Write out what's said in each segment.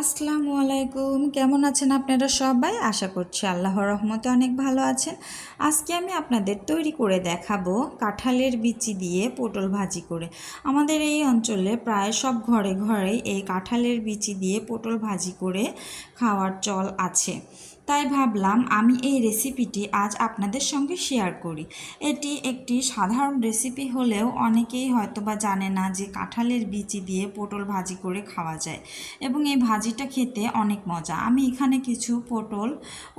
আসসালামু আলাইকুম। কেমন আছেন আপনারা সবাই? আশা করছি আল্লাহর রহমতে অনেক ভালো আছেন। আজকে আমি আপনাদের তৈরি করে দেখাবো কাঁঠালের বিচি দিয়ে পটল ভাজি করে। আমাদের এই অঞ্চলে প্রায় সব ঘরে ঘরেই এই কাঁঠালের বিচি দিয়ে পটল ভাজি করে খাওয়ার চল আছে। তাই ভাবলাম আমি এই রেসিপিটি আজ আপনাদের সঙ্গে শেয়ার করি। এটি একটি সাধারণ রেসিপি হলেও অনেকেই হয়তোবা জানে না যে কাঁঠালের বিচি দিয়ে পটল ভাজি করে খাওয়া যায় এবং এই ভাজিটা খেতে অনেক মজা। আমি এখানে কিছু পটল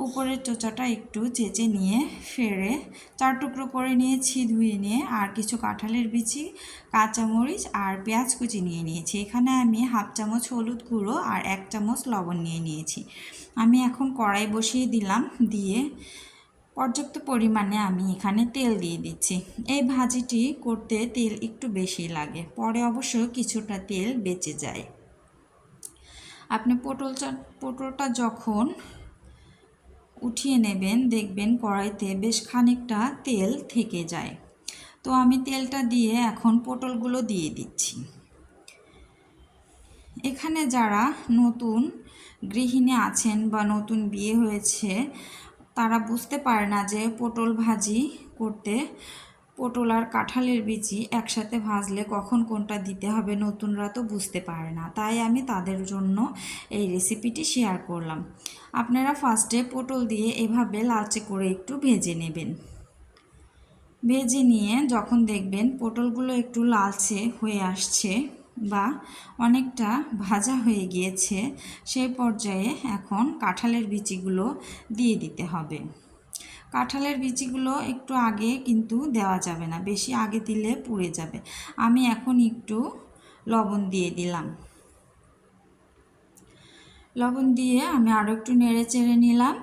উপরের চোচাটা একটু চেঁচে নিয়ে ফেরে চার টুকরো করে নিয়েছি, ধুয়ে নিয়ে, আর কিছু কাঁঠালের বিচি, কাঁচামরিচ আর পেঁয়াজ কুচি নিয়ে নিয়েছি। এখানে আমি হাফ চামচ হলুদ গুঁড়ো আর এক চামচ লবণ নিয়ে নিয়েছি। আমি এখন কড়াই বসিয়ে দিলাম, দিয়ে পর্যাপ্ত পরিমাণে আমি এখানে তেল দিয়ে দিচ্ছি। এই ভাজিটি করতে তেল একটু বেশি লাগে, পরে অবশ্য কিছুটা তেল বেঁচে যায়। আপনি পটল পটলটা যখন উঠিয়ে নেবেন, দেখবেন কড়াইতে বেশ খানিকটা তেল থেকে যায়। তো আমি তেলটা দিয়ে এখন পটলগুলো দিয়ে দিচ্ছি। এখানে যারা নতুন গৃহিণী আছেন বা নতুন বিয়ে হয়েছে, তারা বুঝতে পারে না যে পটল ভাজি করতে পটল আর কাঁঠালের বিচি একসাথে ভাজলে কখন কোনটা দিতে হবে নতুনরা তো বুঝতে পারে না। তাই আমি তাদের জন্য এই রেসিপিটি শেয়ার করলাম। আপনারা ফার্স্টে পটল দিয়ে এভাবে লালচে করে একটু ভেজে নেবেন। ভেজে নিয়ে যখন দেখবেন পটলগুলো একটু লালচে হয়ে আসছে বা অনেকটা ভাজা হয়ে গিয়েছে সেই পর্যায়ে এখন কাঁঠালের বিচিগুলো দিয়ে দিতে হবে। কাঁঠালের বিচিগুলো একটু আগে কিন্তু দেওয়া যাবে না, বেশি আগে দিলে পুড়ে যাবে। আমি এখন একটু লবণ দিয়ে দিলাম। লবণ দিয়ে আমি আরও একটু নেড়ে চেড়ে নিলাম।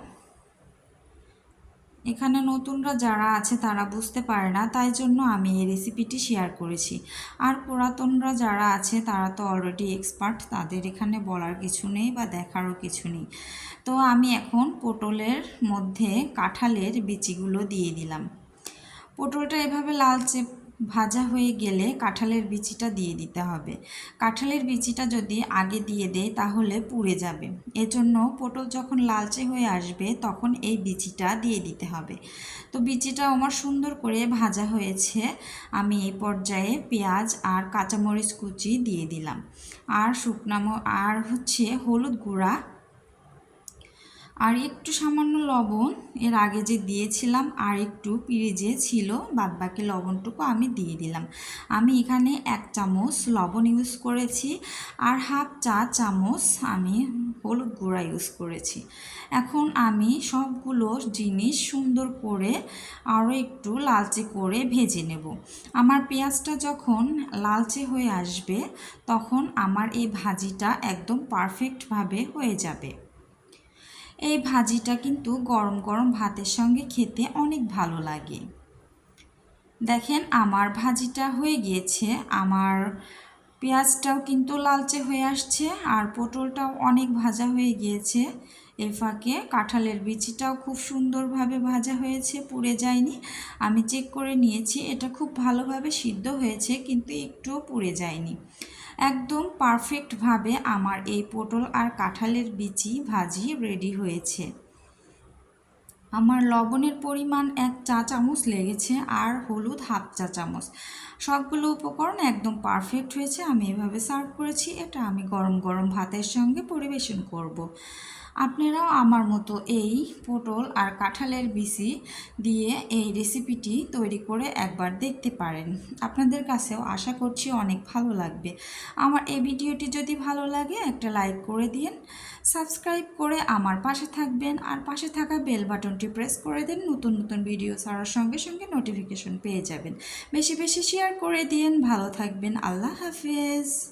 এখানে নতুনরা যারা আছে তারা বুঝতে পারে না, তাই জন্য আমি এই রেসিপিটি শেয়ার করেছি। আর পুরাতনরা যারা আছে তারা তো অলরেডি এক্সপার্ট তাদের এখানে বলার কিছু নেই বা দেখারও কিছু নেই। তো আমি এখন পটলের মধ্যে কাঁঠালের বিচিগুলো দিয়ে দিলাম। পটলটা এভাবে লালচে ভাজা হয়ে গেলে কাঁঠালের বিচিটা দিয়ে দিতে হবে। কাঁঠালের বিচিটা যদি আগে দিয়ে দেয় তাহলে পুড়ে যাবে। এজন্য পটল যখন লালচে হয়ে আসবে তখন এই বিচিটা দিয়ে দিতে হবে। তো বিচিটা আমার সুন্দর করে ভাজা হয়েছে। আমি এই পর্যায়ে পেঁয়াজ আর কাঁচামরিচ কুচি দিয়ে দিলাম। আর শুকনামো আর হচ্ছে হলুদ গুঁড়া আর একটু সামান্য লবণ, এর আগে যে দিয়েছিলাম আর একটু পিরিজে ছিল বাদবাকি লবণটুকু আমি দিয়ে দিলাম। আমি এখানে এক চামচ লবণ ইউজ করেছি আর হাফ চা চামচ আমি হলুদ গুঁড়া ইউজ করেছি। এখন আমি সবগুলো জিনিস সুন্দর করে আরও একটু লালচে করে ভেজে নেব। আমার পেঁয়াজটা যখন লালচে হয়ে আসবে, তখন আমার এই ভাজিটা একদম পারফেক্টভাবে হয়ে যাবে। এই ভাজিটা কিন্তু গরম গরম ভাতের সঙ্গে খেতে অনেক ভালো লাগে। দেখেন আমার ভাজিটা হয়ে গিয়েছে, আমার পেঁয়াজটাও কিন্তু লালচে হয়ে আসছে আর পটলটাও অনেক ভাজা হয়ে গিয়েছে। এ ফাঁকে কাঁঠালের বিচিটাও খুব সুন্দরভাবে ভাজা হয়েছে, পুড়ে যায়নি। আমি চেক করে নিয়েছি, এটা খুব ভালোভাবে সিদ্ধ হয়েছে, কিন্তু একটুও পুড়ে যায়নি। একদম পারফেক্টভাবে আমার এই পটল আর কাঁঠালের বিচি ভাজি রেডি হয়েছে। আমার লবণের পরিমাণ এক চা চামচ লেগেছে আর হলুদ হাফ চা চামচ। সবগুলো উপকরণ একদম পারফেক্ট হয়েছে, আমি এভাবে সার্ভ করেছি, এটা আমি গরম গরম ভাতের সঙ্গে পরিবেশন করব। আপনারাও আমার মতো এই পটল আর কাঁঠালের বিচি দিয়ে এই রেসিপিটি তৈরি করে একবার দেখতে পারেন। আপনাদের কাছেও আশা করছি অনেক ভালো লাগবে। আমার এই ভিডিওটি যদি ভালো লাগে একটা লাইক করে দিন, সাবস্ক্রাইব করে আমার পাশে থাকবেন আর পাশে থাকা বেল বাটনটি প্রেস করে দিন, নতুন নতুন ভিডিও ছাড়ার সঙ্গে সঙ্গে নোটিফিকেশন পেয়ে যাবেন। বেশি বেশি শেয়ার করে দিন, ভালো থাকবেন, আল্লাহ হাফেজ।